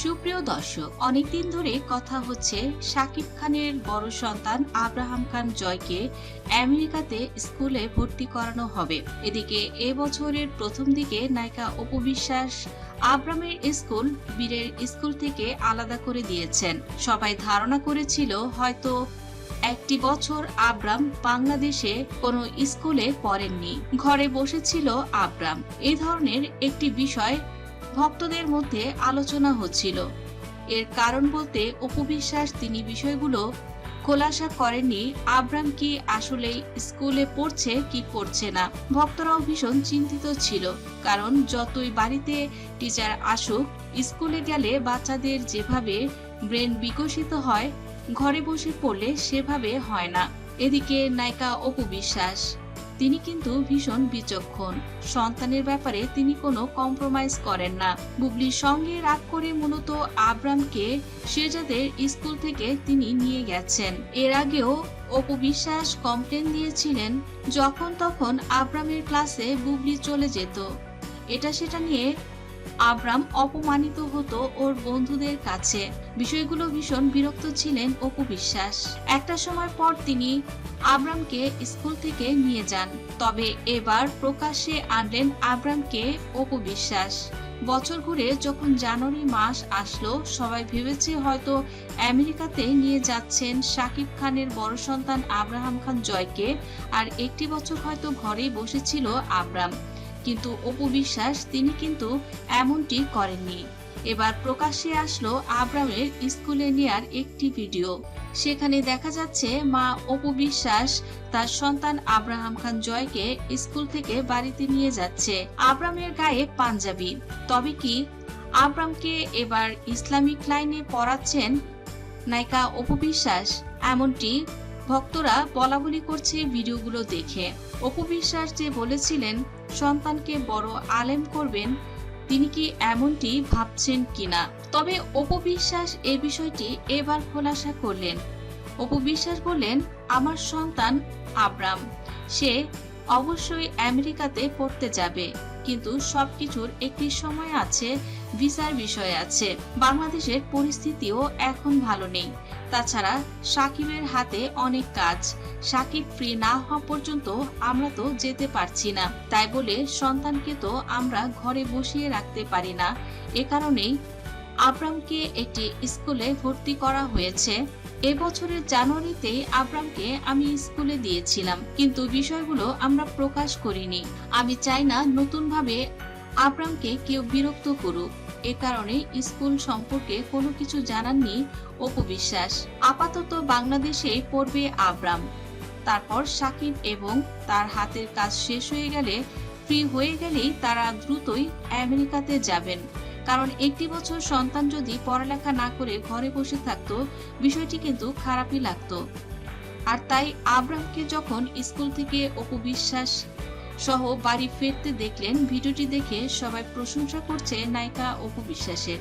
সুপ্রিয় দর্শক, অনেকদিন ধরে কথা হচ্ছে শাকিব খানের বড় সন্তান আব্রাহাম খান জয়কে আমেরিকাতে স্কুলে ভর্তি করানো হবে। এদিকে এ বছরের প্রথম দিকে নায়িকা অপু বিশ্বাস আব্রামের স্কুল বীরের স্কুল থেকে আলাদা করে দিয়েছেন। সবাই ধারণা করেছিল হয়তো একটি বছর আব্রাম বাংলাদেশে কোনো স্কুলে পড়েননি। ঘরে বসেছিল আব্রাম এ ধরনের একটি বিষয় ভক্তদের মধ্যে আলোচনা হচ্ছিল। এর কারণ বলতে অপবিশ্বাস তিনি বিষয়গুলো খোলাসা করেননি আব্রাম কি আসলে স্কুলে পড়ছে, কি পড়ছে না? ভক্তরাও ভীষণ চিন্তিত ছিল, কারণ যতই বাড়িতে টিচার আসুক, স্কুলে গেলে বাচ্চাদের যেভাবে ব্রেন বিকশিত হয়, ঘরে বসে পড়লে সেভাবে হয় না। এদিকে নায়িকা অপু বিশ্বাস। তিনি কিন্তু ভীষণ বিচক্ষণ। সন্তানের ব্যাপারে তিনি কোনো কম্প্রোমাইজ করেন না। বুবলির সঙ্গে রাগ করে মূলত আব্রামকে শেজাদের স্কুল থেকে তিনি নিয়ে গেছেন। এর আগেও অপু বিশ্বাস কমপ্লেন দিয়েছিলেন যখন তখন আব্রামের ক্লাসে বুবলি চলে যেত। এটা সেটা নিয়ে আব্রাম অপমানিত হতো ওর বন্ধুদের কাছে। বিষয়গুলো ভীষণ বিরক্ত ছিলেন অপু বিশ্বাস। একটা সময় পর তিনি আব্রামকে স্কুল থেকে নিয়ে যান। তবে এবার প্রকাশ্যে আনলেন আব্রামকে অপু বিশ্বাস। বছর ঘুরে যখন জানুয়ারি মাস আসলো, সবাই ভেবেছে হয়তো আমেরিকাতে নিয়ে যাচ্ছেন শাকিব খানের বড় সন্তান আব্রাহাম খান জয়কে। আর একটি বছর হয়তো ঘরেই বসেছিল আব্রাম। কিন্তু অপু বিশ্বাস তিনি কিন্তু এমনটি করেননি। এবার প্রকাশ্যে আসলো আব্রামের স্কুলে নেয়ার একটি ভিডিও। সেখানে দেখা যাচ্ছে মা অপু বিশ্বাস তার সন্তান আব্রাহাম খান জয়কে স্কুল থেকে বাড়িতে নিয়ে যাচ্ছে। আব্রামের গায়ে পাঞ্জাবি। তবে কি আব্রামকে এবার ইসলামিক লাইনে পড়াচ্ছেন নায়িকা অপু বিশ্বাস? এমনটি ভক্তরা বলাবলি করছে ভিডিওগুলো দেখে। অপু বিশ্বাস যে বলেছিলেন সন্তানকে বড় আলেম করবেন, তিনি কি এমনটি ভাবছেন কিনা? তবে অপবিশ্বাস এ বিষয়টি এবার খোলাসা করলেন। অপবিশ্বাস বললেন, আমার সন্তান আব্রাম। সে অবশ্যই আমেরিকাতে পড়তে যাবে। কিন্তু সবকিছুর একটি সময় আছে, ভিসার বিষয় আছে। বাংলাদেশের পরিস্থিতিও এখন ভালো নেই। তাছাড়া সাকিবের হাতে অনেক কাজ। সাকিব ফ্রি না হওয়া পর্যন্ত আমরা তো যেতে পারছি না। তাই বলে সন্তানকে তো আমরা ঘরে বসিয়ে রাখতে পারি না। এ কারণেই আব্রামকে একটি স্কুলে ভর্তি করা হয়েছে। এবছরের জানুয়ারিতেই আব্রামকে আমি স্কুলে দিয়েছিলাম, কিন্তু বিষয়গুলো আমরা প্রকাশ করিনি। আমি চাই না নতুনভাবে আব্রামকে কেউ বিরক্ত করুক। এ কারণে স্কুল সম্পর্কে কোনো কিছু জানাননি অপবিশ্বাস। আপাতত বাংলাদেশেই পড়বে আব্রাম। তারপর সাকিব এবং তার হাতের কাজ শেষ হয়ে গেলে, ফ্রি হয়ে গেলেই তারা দ্রুতই আমেরিকাতে যাবেন। কারণ একটি বছর সন্তান যদি পড়ালেখা না করে ঘরে বসে থাকত, বিষয়টি কিন্তু খারাপই লাগত। আর তাই আব্রামকে যখন স্কুল থেকে অপু বিশ্বাস সহ বাড়ি ফিরতে দেখলেন, ভিডিওটি দেখে সবাই প্রশংসা করছে নায়িকা অপু বিশ্বাসের।